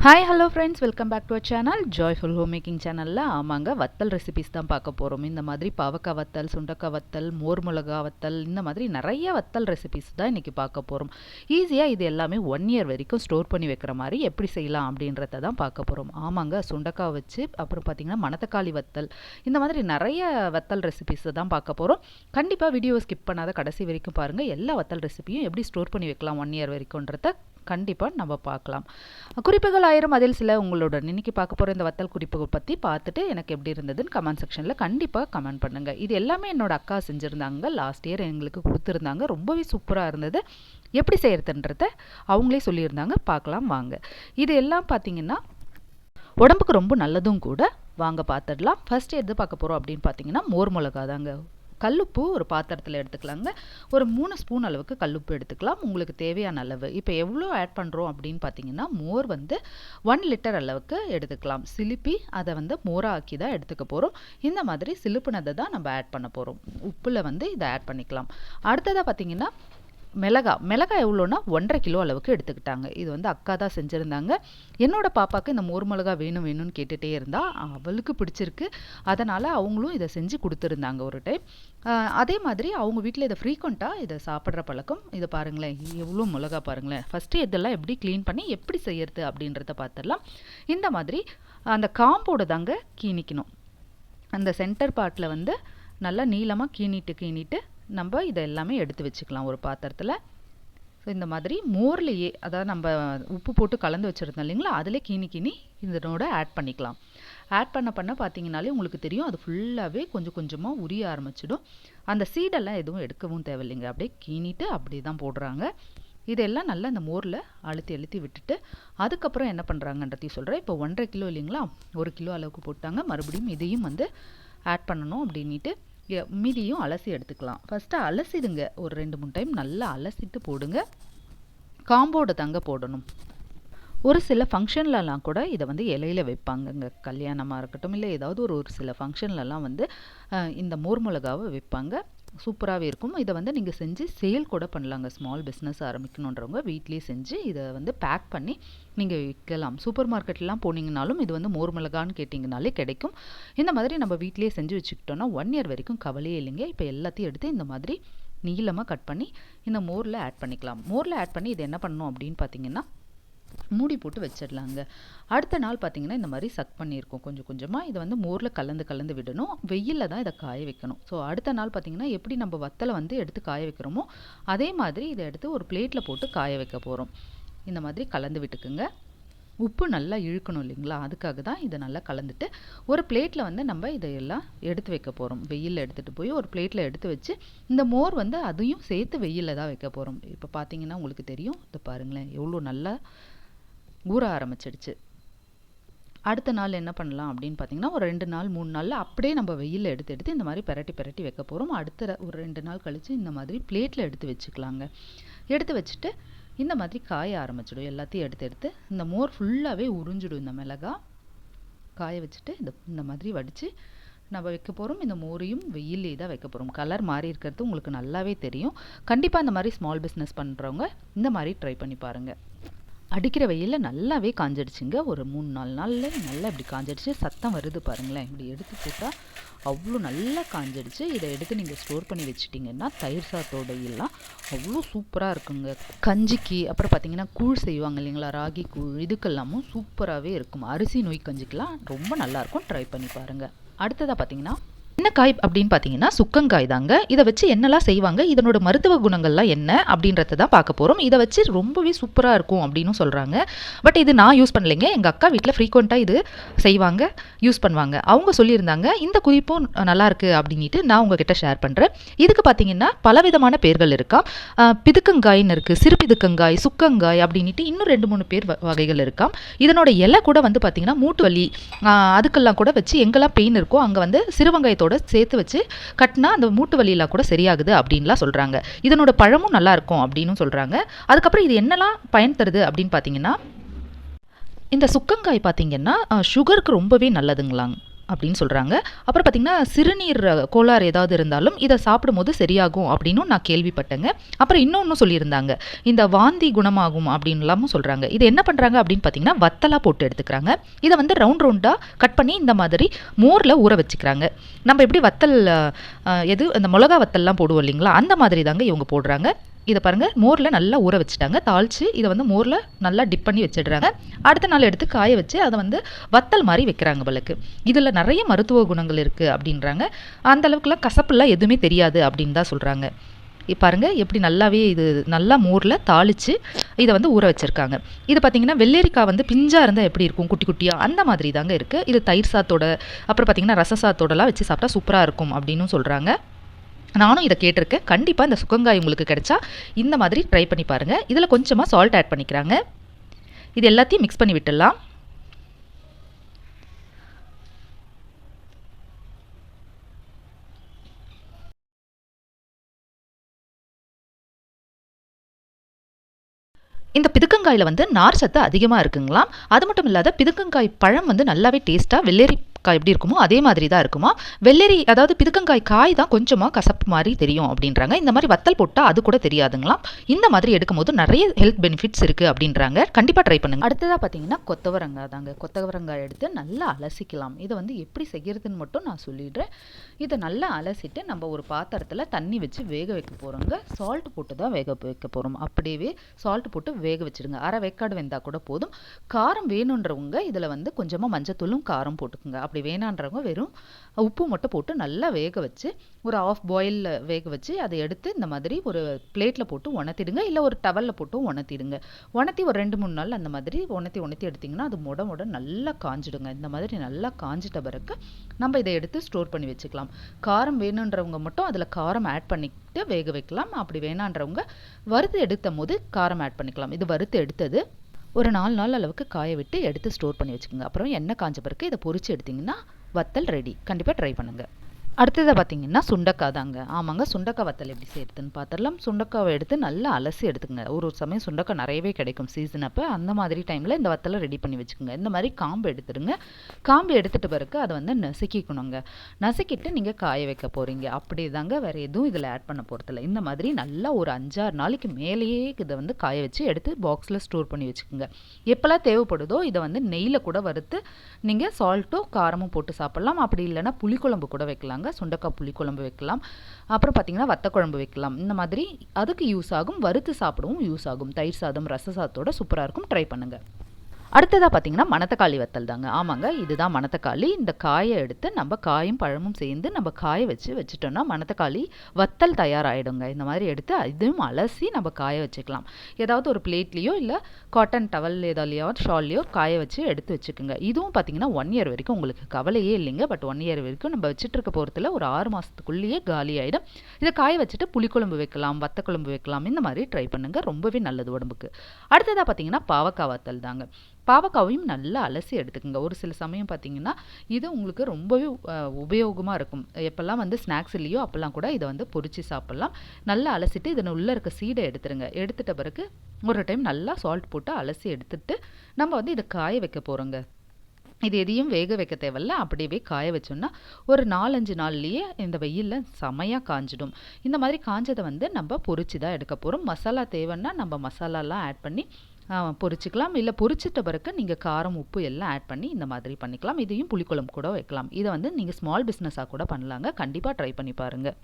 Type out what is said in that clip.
Hi hello friends welcome back to our channel joyful home making சேனலில் ஆமாங்க வத்தல் recipes தான் பார்க்க போகிறோம் இந்த மாதிரி பாவக்காய் வத்தல் சுண்டக்காய் வத்தல் மோர் மிளகா வத்தல் இந்த மாதிரி நிறைய வத்தல் ரெசிபிஸ் தான் இன்றைக்கி பார்க்க போகிறோம் ஈஸியாக இது எல்லாமே ஒன் இயர் வரைக்கும் ஸ்டோர் பண்ணி வைக்கிற மாதிரி எப்படி செய்யலாம் அப்படின்றத தான் பார்க்க போகிறோம் ஆமாங்க சுண்டக்காய் வச்சு அப்புறம் பார்த்திங்கன்னா மணத்தக்காளி வத்தல் இந்த மாதிரி நிறைய வத்தல் ரெசிபிஸை தான் பார்க்க போகிறோம் கண்டிப்பாக வீடியோ ஸ்கிப் பண்ணாத கடைசி வரைக்கும் பாருங்கள் எல்லா வத்தல் ரெசிபியும் எப்படி ஸ்டோர் பண்ணி வைக்கலாம் ஒன் இயர் வரைக்கும்ன்றத கண்டிப்பாக நம்ம பார்க்கலாம். குறிப்புகள் ஆயிரம் அதில் சில உங்களுடன் இன்னைக்கு பார்க்க போகிற இந்த வத்தல் குறிப்புகள் பற்றி பார்த்துட்டு எனக்கு எப்படி இருந்ததுன்னு கமெண்ட் செக்ஷனில் கண்டிப்பாக கமெண்ட் பண்ணுங்கள் இது எல்லாமே என்னோட அக்கா செஞ்சுருந்தாங்க. லாஸ்ட் இயர் எங்களுக்கு கொடுத்துருந்தாங்க. ரொம்பவே சூப்பராக இருந்தது. எப்படி செய்கிறதுன்றத அவங்களே சொல்லியிருந்தாங்க. பார்க்கலாம் வாங்க. இது எல்லாம் பார்த்தீங்கன்னா உடம்புக்கு ரொம்ப நல்லதும் கூட. வாங்க பார்த்துடலாம். ஃபர்ஸ்ட் எது பார்க்க போகிறோம் அப்படின்னு பார்த்தீங்கன்னா மோர் மிளகா தாங்க கல்லுப்பு ஒரு பாத்திரத்தில் எடுத்துக்கலாங்க. ஒரு மூணு ஸ்பூன் அளவுக்கு கல்லுப்பு எடுத்துக்கலாம். உங்களுக்கு தேவையான அளவு. இப்போ எவ்வளோ ஆட் பண்ணுறோம் அப்படின்னு பார்த்தீங்கன்னா மோர் வந்து ஒன் லிட்டர் அளவுக்கு எடுத்துக்கலாம். சிலுப்பி அதை வந்து மோராக ஆக்கி தான் எடுத்துக்க போகிறோம் இந்த மாதிரி சிலுப்புனதை தான் நம்ம ஆட் பண்ண போகிறோம் உப்பில் வந்து இதை ஆட் பண்ணிக்கலாம். அடுத்ததாக பார்த்தீங்கன்னா மிளகா மிளகா எவ்வளோன்னா ஒன்றரை கிலோ அளவுக்கு எடுத்துக்கிட்டாங்க. இது வந்து அக்கா தான் செஞ்சுருந்தாங்க. என்னோடய பாப்பாவுக்கு இந்த மோர் மிளகா வேணும் வேணும்னு கேட்டுகிட்டே இருந்தால் அவளுக்கு பிடிச்சிருக்கு. அதனால் அவங்களும் இதை செஞ்சு கொடுத்துருந்தாங்க ஒரு டைம் அதே மாதிரி அவங்க வீட்டில் இதை ஃப்ரீக்வெண்ட்டாக இதை சாப்பிட்ற பழக்கம். இதை பாருங்களேன் எவ்வளோ மிளகா பாருங்களேன். ஃபஸ்ட்டு இதெல்லாம் எப்படி க்ளீன் பண்ணி எப்படி செய்யறது அப்படின்றத பார்த்துடலாம் இந்த மாதிரி அந்த காம்போட தாங்க கீணிக்கணும் அந்த சென்டர் பார்ட்டில் வந்து நல்லா நீளமாக கீணிட்டு கீணிட்டு நம்ம இதை எல்லாமே எடுத்து வச்சுக்கலாம் ஒரு பாத்திரத்தில். ஸோ இந்த மாதிரி மோர்லேயே அதாவது நம்ம உப்பு போட்டு கலந்து வச்சுருந்தோம் இல்லைங்களா? அதிலே கீனி கீனி இதனோட ஆட் பண்ணிக்கலாம். ஆட் பண்ண பண்ண பார்த்தீங்கனாலே உங்களுக்கு தெரியும் அது ஃபுல்லாகவே கொஞ்சம் கொஞ்சமாக உரிய ஆரம்பிச்சிடும். அந்த சீடெல்லாம் எதுவும் எடுக்கவும் தேவையில்லைங்க. அப்படியே கீனிட்டு அப்படி தான் போடுறாங்க. இதெல்லாம் நல்லா இந்த மோரில் அழுத்தி அழுத்தி விட்டுட்டு அதுக்கப்புறம் என்ன பண்ணுறாங்கன்றதையும் சொல்கிறேன் இப்போ ஒன்றரை கிலோ இல்லைங்களா? ஒரு கிலோ அளவுக்கு போட்டாங்க. மறுபடியும் இதையும் வந்து ஆட் பண்ணணும் அப்படின்ட்டு மீதியும் அலசி எடுத்துக்கலாம். ஃபஸ்ட்டு அலசிடுங்க. ஒரு ரெண்டு மூணு டைம் நல்லா அலசிட்டு போடுங்க. காம்போடு தங்க போடணும். ஒரு சில ஃபங்க்ஷன்லலாம் கூட இதை வந்து இலையில வைப்பாங்கங்க. கல்யாணமாக இருக்கட்டும் இல்லை ஏதாவது ஒரு ஒரு சில ஃபங்க்ஷன்லலாம் வந்து இந்த மோர் மிளகாவை வைப்பாங்க. சூப்பராகவே இருக்கும். இதை வந்து நீங்கள் செஞ்சு சேல் கூட பண்ணலாங்க. ஸ்மால் பிஸ்னஸ் ஆரம்பிக்கணுன்றவங்க வீட்லேயே செஞ்சு இதை வந்து பேக் பண்ணி நீங்கள் விற்கலாம். சூப்பர் மார்க்கெட்லாம் போனீங்கனாலும் இது வந்து மோர் மிளகான்னு கேட்டிங்கனாலே கிடைக்கும். இந்த மாதிரி நம்ம வீட்லேயே செஞ்சு வச்சுக்கிட்டோன்னா ஒன் இயர் வரைக்கும் கவலையே இல்லைங்க. இப்போ எல்லாத்தையும் எடுத்து இந்த மாதிரி நீளமாக கட் பண்ணி இந்த மோரில் ஆட் பண்ணிக்கலாம். மோரில் ஆட் பண்ணி இது என்ன பண்ணணும் அப்படின்னு பார்த்தீங்கன்னா மூடி போட்டு வச்சிடலாங்க. அடுத்த நாள் பார்த்தீங்கன்னா இந்த மாதிரி சக் பண்ணியிருக்கோம். கொஞ்சம் கொஞ்சமாக இதை வந்து மோரில் கலந்து கலந்து விடணும். வெயிலில் தான் இதை காய வைக்கணும். ஸோ அடுத்த நாள் பார்த்தீங்கன்னா எப்படி நம்ம வத்தலை வந்து எடுத்து காய வைக்கிறோமோ அதே மாதிரி இதை எடுத்து ஒரு பிளேட்டில் போட்டு காய வைக்க போகிறோம் இந்த மாதிரி கலந்து விட்டுக்குங்க. உப்பு நல்லா இழுக்கணும் இல்லைங்களா? அதுக்காக தான் இதை நல்லா கலந்துட்டு ஒரு பிளேட்டில் வந்து நம்ம இதையெல்லாம் எடுத்து வைக்க போகிறோம் வெயிலில் எடுத்துகிட்டு போய் ஒரு பிளேட்டில் எடுத்து வச்சு இந்த மோர் வந்து அதையும் சேர்த்து வெயிலில் தான் வைக்க போகிறோம் இப்போ பார்த்தீங்கன்னா உங்களுக்கு தெரியும். இதை பாருங்களேன். எவ்வளோ நல்லா ஊற ஆரம்பிச்சிடுச்சு. அடுத்த நாள் என்ன பண்ணலாம் அப்படின்னு பார்த்தீங்கன்னா ஒரு ரெண்டு நாள் மூணு நாளில் அப்படியே நம்ம வெயிலில் எடுத்து எடுத்து இந்த மாதிரி பெரட்டி பெரட்டி வைக்க போகிறோம் அடுத்த ஒரு ரெண்டு நாள் கழித்து இந்த மாதிரி பிளேட்டில் எடுத்து வச்சுக்கலாங்க. எடுத்து வச்சுட்டு இந்த மாதிரி காய ஆரம்பிச்சிடும். எல்லாத்தையும் எடுத்து எடுத்து இந்த மோர் ஃபுல்லாகவே உறிஞ்சிடும். இந்த மிளகா காய வச்சுட்டு இந்த இந்த மாதிரி வடித்து நம்ம வைக்க போகிறோம் இந்த மோரையும் வெயிலே தான் வைக்க போகிறோம் கலர் மாறி இருக்கிறது உங்களுக்கு நல்லாவே தெரியும். கண்டிப்பாக இந்த மாதிரி ஸ்மால் பிஸ்னஸ் பண்ணுறவங்க இந்த மாதிரி ட்ரை பண்ணி பாருங்கள் அடிக்கிற வெயிலில் நல்லாவே காஞ்சிடுச்சுங்க. ஒரு மூணு நாலு நாளில் நல்லா இப்படி காஞ்சிடுச்சு. சத்தம் வருது பாருங்களேன். இப்படி எடுத்து போட்டால் அவ்வளோ நல்லா காஞ்சிடுச்சு. இதை எடுத்து நீங்கள் ஸ்டோர் பண்ணி வச்சுட்டிங்கன்னா தயிர் சாத்தோட எல்லாம் அவ்வளோ சூப்பராக இருக்குங்க. கஞ்சிக்கு அப்புறம் பார்த்தீங்கன்னா கூழ் செய்வாங்க இல்லைங்களா? ராகி கூழ் இதுக்கெல்லாமும் சூப்பராகவே இருக்கும். அரிசி நோய் கஞ்சிக்கெலாம் ரொம்ப நல்லாயிருக்கும் ட்ரை பண்ணி பாருங்கள் அடுத்ததாக பார்த்தீங்கன்னா என்ன காய் அப்படின்னு பார்த்தீங்கன்னா சுக்கங்காய் தாங்க இதை வச்சு என்னெல்லாம் செய்வாங்க? இதனோட மருத்துவ குணங்கள்லாம் என்ன? அப்படின்றத தான் பார்க்க போகிறோம் இதை வச்சு ரொம்பவே சூப்பராக இருக்கும் அப்படின்னு சொல்கிறாங்க பட் இது நான் யூஸ் பண்ணலைங்க. எங்கள் அக்கா வீட்டில் ஃப்ரீக்வெண்ட்டாக இது செய்வாங்க யூஸ் பண்ணுவாங்க. அவங்க சொல்லியிருந்தாங்க இந்த குறிப்பும் நல்லாயிருக்கு அப்படின்ட்டு நான் உங்ககிட்ட ஷேர் பண்ணுறேன் இதுக்கு பார்த்தீங்கன்னா பலவிதமான பேர்கள் இருக்கா. பிதுக்கங்காயின்னு இருக்குது சிறு பிதுக்கங்காய் சுக்கங்காய் அப்படின்ட்டு இன்னும் ரெண்டு மூணு பேர் வகைகள் இருக்காம் இதனோட இலை கூட வந்து பார்த்தீங்கன்னா மூட்டு வலி அதுக்கெல்லாம் கூட வச்சு எங்கெல்லாம் பெயின் இருக்கோ அங்கே வந்து சிறுவங்காயத்தோட சேர்த்து வச்சு கட்டினா அந்த மூட்டு வலியெல்லாம் கூட சரியாகுது அப்படின்லாம் சொல்கிறாங்க இதனோட பழமும் நல்லா இருக்கும் அப்படின்னு சொல்கிறாங்க அதுக்கப்புறம் இது என்னெல்லாம் பயன் தருது அப்படின்னு பார்த்தீங்கன்னா இந்த சுக்கங்காய் பார்த்தீங்கன்னா சுகருக்கு ரொம்பவே நல்லதுங்களாங்க. அப்படின்னு சொல்கிறாங்க அப்புறம் பார்த்திங்கன்னா சிறுநீர் கோளாறு ஏதாவது இருந்தாலும் இதை சாப்பிடும்போது சரியாகும் அப்படின்னு நான் கேள்விப்பட்டேங்க. அப்புறம் இன்னொன்றும் சொல்லியிருந்தாங்க. இந்த வாந்தி குணமாகும் அப்படின்லாமும் சொல்கிறாங்க இது என்ன பண்ணுறாங்க அப்படின்னு பார்த்தீங்கன்னா வத்தலாக போட்டு எடுத்துக்கிறாங்க. இதை வந்து ரவுண்ட் ரவுண்டாக கட் பண்ணி இந்த மாதிரி மோரில் ஊற வச்சுக்கிறாங்க. நம்ம எப்படி வத்தல் எது? அந்த மிளகா வத்தல்லாம் போடுவோம் இல்லைங்களா? அந்த மாதிரி தாங்க இவங்க போடுறாங்க. இதை பாருங்கள் மோரில் நல்லா ஊற வச்சுட்டாங்க. தாளித்து இதை வந்து மோரில் நல்லா டிப் பண்ணி வச்சிடுறாங்க. அடுத்த நாள் எடுத்து காய வச்சு அதை வந்து வத்தல் மாதிரி வைக்கிறாங்க பலக்கு இதில் நிறைய மருத்துவ குணங்கள் இருக்குது அப்படின்றாங்க. அந்த அளவுக்குலாம் கசப்புலாம் எதுவுமே தெரியாது அப்படின்னு தான் சொல்கிறாங்க பாருங்க எப்படி நல்லாவே இது நல்லா மோரில் தாளித்து இதை வந்து ஊற வச்சுருக்காங்க. இது பார்த்தீங்கன்னா வெள்ளரிக்காய் வந்து பிஞ்சாக இருந்தால் எப்படி இருக்கும்? குட்டி குட்டியாக அந்த மாதிரி தாங்க இருக்குது இது தயிர் சாத்தோட அப்புறம் பார்த்தீங்கன்னா ரச சாத்தோடலாம் வச்சு சாப்பிட்டா சூப்பராக இருக்கும் அப்படின்னும் சொல்கிறாங்க நானும் இதை கேட்டிருக்கேன். கண்டிப்பாக இந்த சுக்கங்காய் உங்களுக்கு கிடைச்சா இந்த மாதிரி ட்ரை பண்ணி பாருங்கள் இதில் கொஞ்சமாக சால்ட் ஆட் பண்ணிக்கிறாங்க. இது எல்லாத்தையும் மிக்ஸ் பண்ணி விட்டுடலாம். இந்த பிதுக்கங்காயில் வந்து நார் சத்து அதிகமாக இருக்குங்களாம். அது மட்டும் இல்லாத பிதுக்கங்காய் பழம் வந்து நல்லாவே டேஸ்ட்டாக வெள்ளரிக்காய் எப்படி இருக்குமோ அதே மாதிரி தான் இருக்குமா? வெள்ளரி அதாவது பிதுக்கங்காய் காய் தான் கொஞ்சமாக கசப்பு மாதிரி தெரியும் அப்படின்றாங்க. இந்த மாதிரி வத்தல் போட்டால் அது கூட தெரியாதுங்களாம். இந்த மாதிரி எடுக்கும்போது நிறைய ஹெல்த் பெனிஃபிட்ஸ் இருக்குது அப்படின்றாங்க. கண்டிப்பாக ட்ரை பண்ணுங்க. அடுத்ததாக பார்த்தீங்கன்னா கொத்தவரங்காய் தாங்க கொத்தவரங்காய் எடுத்து நல்லா அலசிக்கலாம். இதை வந்து எப்படி செய்யறதுன்னு மட்டும் நான் சொல்லிடுறேன். இதை நல்லா அலசிட்டு நம்ம ஒரு பாத்திரத்தில் தண்ணி வச்சு வேக வைக்க போகிறோங்க சால்ட் போட்டு தான் வேக வைக்க போகிறோம் அப்படியே சால்ட் போட்டு வேக வச்சுடுங்க. அரை வேக்காடு வெந்தால் கூட போதும். காரம் வேணுன்றவங்க இதில் வந்து கொஞ்சமாக மஞ்சத்தூளும் காரம் போட்டுக்குங்க. அப்படி வேணான்றவங்க வெறும் உப்பு மட்டும் போட்டு நல்லா வேக வச்சு ஒரு ஆஃப் பாயிலில் வேக வச்சு அதை எடுத்து இந்த மாதிரி ஒரு பிளேட்டில் போட்டு உணர்த்திடுங்க. இல்லை ஒரு டவலில் போட்டு உணர்த்திடுங்க. உணர்த்தி ஒரு ரெண்டு மூணு நாள் அந்த மாதிரி உணர்த்தி உணர்த்தி எடுத்திங்கன்னா அது முட முட நல்லா காஞ்சிடுங்க. இந்த மாதிரி நல்லா காஞ்சிட்ட பிறகு நம்ம இதை எடுத்து ஸ்டோர் பண்ணி வச்சுக்கலாம். காரம் வேணுன்றவங்க மட்டும் அதில் காரம் ஆட் பண்ணிட்டு வேக வைக்கலாம். அப்படி வேணான்றவங்க வறுத்து எடுத்த போது காரம் ஆட் பண்ணிக்கலாம். இது வறுத்து எடுத்தது ஒரு நாலு நாள் அளவுக்கு காய விட்டு எடுத்து ஸ்டோர் பண்ணி வச்சுக்கோங்க. அப்புறம் எண்ணெய் காஞ்ச பிறகு இதை பொறிச்சு எடுத்திங்கன்னா வத்தல் ரெடி கண்டிப்பாக ட்ரை பண்ணுங்கள் அடுத்ததை பார்த்தீங்கன்னா சுண்டக்காய் தாங்க ஆமாங்க சுண்டக்காய் வத்தல் எப்படி செய்யறதுன்னு பார்த்துடலாம் சுண்டக்காவை எடுத்து நல்லா அலசி எடுத்துங்க ஒரு ஒரு சமயம் சுண்டக்காய் நிறையவே கிடைக்கும் சீசன் அப்போ. அந்த மாதிரி டைமில் இந்த வத்தலை ரெடி பண்ணி வச்சுக்கோங்க. இந்த மாதிரி காம்பு எடுத்துடுங்க. காம்பு எடுத்துகிட்டு பிறகு அதை வந்து நசுக்கிக்கணுங்க. நசுக்கிட்டு நீங்கள் காய வைக்க போகிறீங்க அப்படி தாங்க வேறு எதுவும் இதில் ஆட் பண்ண போகிறதில்ல இந்த மாதிரி நல்லா ஒரு அஞ்சாறு நாளைக்கு மேலேயே இதை வந்து காய வச்சு எடுத்து பாக்ஸில் ஸ்டோர் பண்ணி வச்சுக்கோங்க. எப்போல்லாம் தேவைப்படுதோ இதை வந்து நெய்யில் கூட வறுத்து நீங்கள் சால்ட்டும் காரமும் போட்டு சாப்பிட்லாம். அப்படி இல்லைன்னா புளிக்குழம்பு கூட வைக்கலாங்க. சுண்டக்காய் புளிக்குழம்பு வைக்கலாம். அப்புறம் பார்த்திங்கன்னா வத்த குழம்பு வைக்கலாம். இந்த மாதிரி அதுக்கு யூஸ் ஆகும். வறுத்து சாப்பிடவும் யூஸ் ஆகும். தயிர் சாதம் ரச சாதத்தோட சூப்பராக இருக்கும். ட்ரை பண்ணுங்கள் அடுத்ததாக பார்த்தீங்கன்னா மணத்தக்காளி வத்தல் தாங்க. ஆமாங்க இதுதான் மணத்தக்காளி. இந்த காயை எடுத்து நம்ம காயும் பழமும் சேர்ந்து நம்ம காய வச்சு வச்சுட்டோம்னா மணத்தக்காளி வத்தல் தயாராகிடுங்க இந்த மாதிரி எடுத்து இதுவும் அலசி நம்ம காய வச்சுக்கலாம். ஏதாவது ஒரு பிளேட்லேயோ இல்லை காட்டன் டவல் ஏதாலையோ ஷால்லையோ காய வச்சு எடுத்து வச்சுக்கோங்க. இதுவும் பார்த்தீங்கன்னா ஒன் இயர் வரைக்கும் உங்களுக்கு கவலையே இல்லைங்க. பட் ஒன் இயர் வரைக்கும் நம்ம வச்சுட்டு இருக்க போகிறதுல ஒரு ஆறு மாதத்துக்குள்ளேயே காலி ஆகிடும் இதை காய வச்சுட்டு புளிக்குழம்பு வைக்கலாம் வத்த குழம்பு வைக்கலாம். இந்த மாதிரி ட்ரை பண்ணுங்கள் ரொம்பவே நல்லது உடம்புக்கு. அடுத்ததாக பார்த்தீங்கன்னா பாவக்காய் வத்தல் தாங்க. பாவக்காவையும் நல்லா அலசி எடுத்துக்கோங்க. ஒரு சில சமயம் பார்த்தீங்கன்னா இது உங்களுக்கு ரொம்பவே உபயோகமாக இருக்கும். எப்போல்லாம் வந்து ஸ்நாக்ஸ் இல்லையோ அப்போல்லாம் கூட இதை வந்து பொறிச்சு சாப்பிட்லாம். நல்லா அலசிட்டு இதில் உள்ளே இருக்க சீடை எடுத்துருங்க. எடுத்துட்ட பிறகு ஒரு டைம் நல்லா சால்ட் போட்டு அலசி எடுத்துட்டு நம்ம வந்து இதை காய வைக்க போகிறோங்க இது எதையும் வேக வைக்க தேவையில்ல. அப்படியே காய வச்சோம்னா ஒரு நாலஞ்சு நாள்லேயே இந்த வெயிலில் செமையாக காஞ்சிடும். இந்த மாதிரி காஞ்சதை வந்து நம்ம பொரிச்சு தான் எடுக்க போகிறோம் மசாலா தேவைன்னா நம்ம மசாலாலாம் ஆட் பண்ணி பொரிச்சிக்கலாம். இல்லை பொரிச்சிட்ட பிறகு நீங்கள் காரம் உப்பு எல்லாம் ஆட் பண்ணி இந்த மாதிரி பண்ணிக்கலாம். இதையும் புளிக்குழம்பு கூட வைக்கலாம். இதை வந்து நீங்கள் ஸ்மால் பிஸ்னஸாக கூட பண்ணலாங்க. கண்டிப்பாக ட்ரை பண்ணி பாருங்கள்